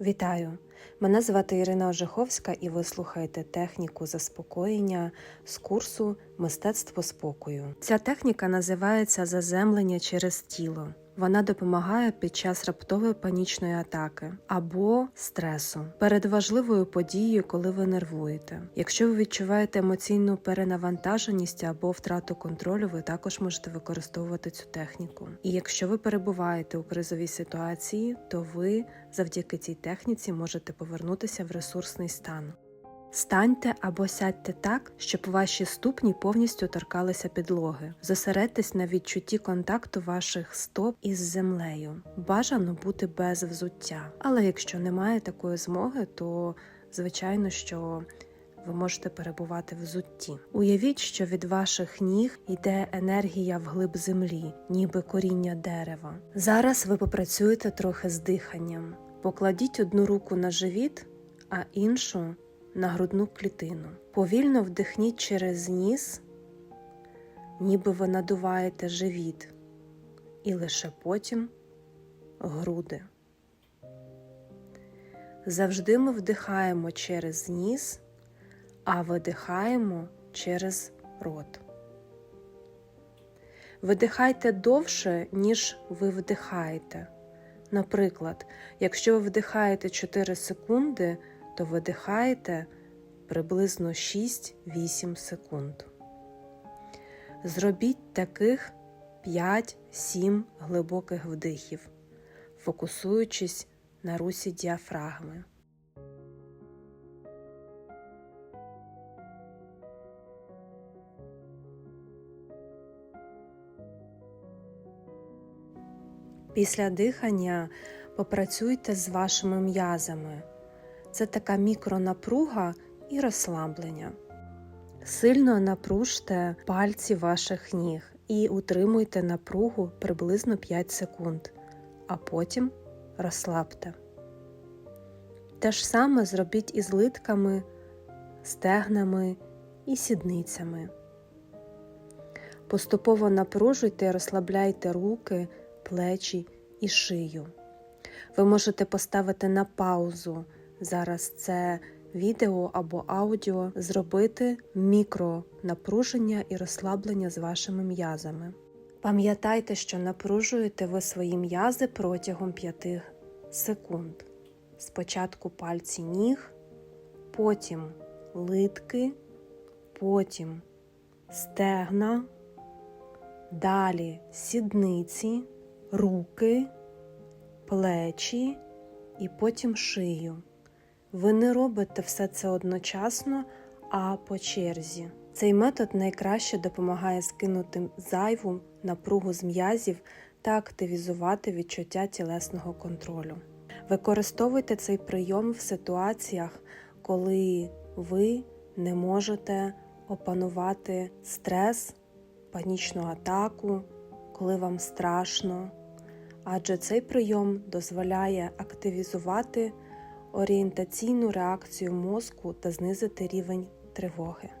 Вітаю! Мене звати Ірина Ожеховська, і ви слухаєте техніку заспокоєння з курсу Мистецтво спокою. Ця техніка називається заземлення через тіло. Вона допомагає під час раптової панічної атаки або стресу перед важливою подією, коли ви нервуєте. Якщо ви відчуваєте емоційну перенавантаженість або втрату контролю, ви також можете використовувати цю техніку. І якщо ви перебуваєте у кризовій ситуації, то ви завдяки цій техніці можете повернутися в ресурсний стан. Станьте або сядьте так, щоб ваші ступні повністю торкалися підлоги. Зосередьтесь на відчутті контакту ваших стоп із землею. Бажано бути без взуття. Але якщо немає такої змоги, то звичайно, що ви можете перебувати в взутті. Уявіть, що від ваших ніг йде енергія вглиб землі, ніби коріння дерева. Зараз ви попрацюєте трохи з диханням. Покладіть одну руку на живіт, а іншу на грудну клітину. Повільно вдихніть через ніс, ніби ви надуваєте живіт, і лише потім груди. Завжди ми вдихаємо через ніс, а видихаємо через рот. Видихайте довше, ніж ви вдихаєте. Наприклад, якщо ви вдихаєте 4 секунди, то видихаєте приблизно 6-8 секунд. Зробіть таких 5-7 глибоких вдихів, фокусуючись на русі діафрагми. Після дихання попрацюйте з вашими м'язами. Це така мікронапруга і розслаблення. Сильно напружте пальці ваших ніг і утримуйте напругу приблизно 5 секунд, а потім розслабте. Те ж саме зробіть із литками, стегнами і сідницями. Поступово напружуйте і розслабляйте руки, плечі і шию. Ви можете поставити на паузу зараз це відео або аудіо, зробити мікронапруження і розслаблення з вашими м'язами. Пам'ятайте, що напружуєте ви свої м'язи протягом 5 секунд. Спочатку пальці ніг, потім литки, потім стегна, далі сідниці, руки, плечі і потім шию. Ви не робите все це одночасно, а по черзі. Цей метод найкраще допомагає скинути зайву напругу з м'язів та активізувати відчуття тілесного контролю. Використовуйте цей прийом в ситуаціях, коли ви не можете опанувати стрес, панічну атаку, коли вам страшно, адже цей прийом дозволяє активізувати орієнтаційну реакцію мозку та знизити рівень тривоги.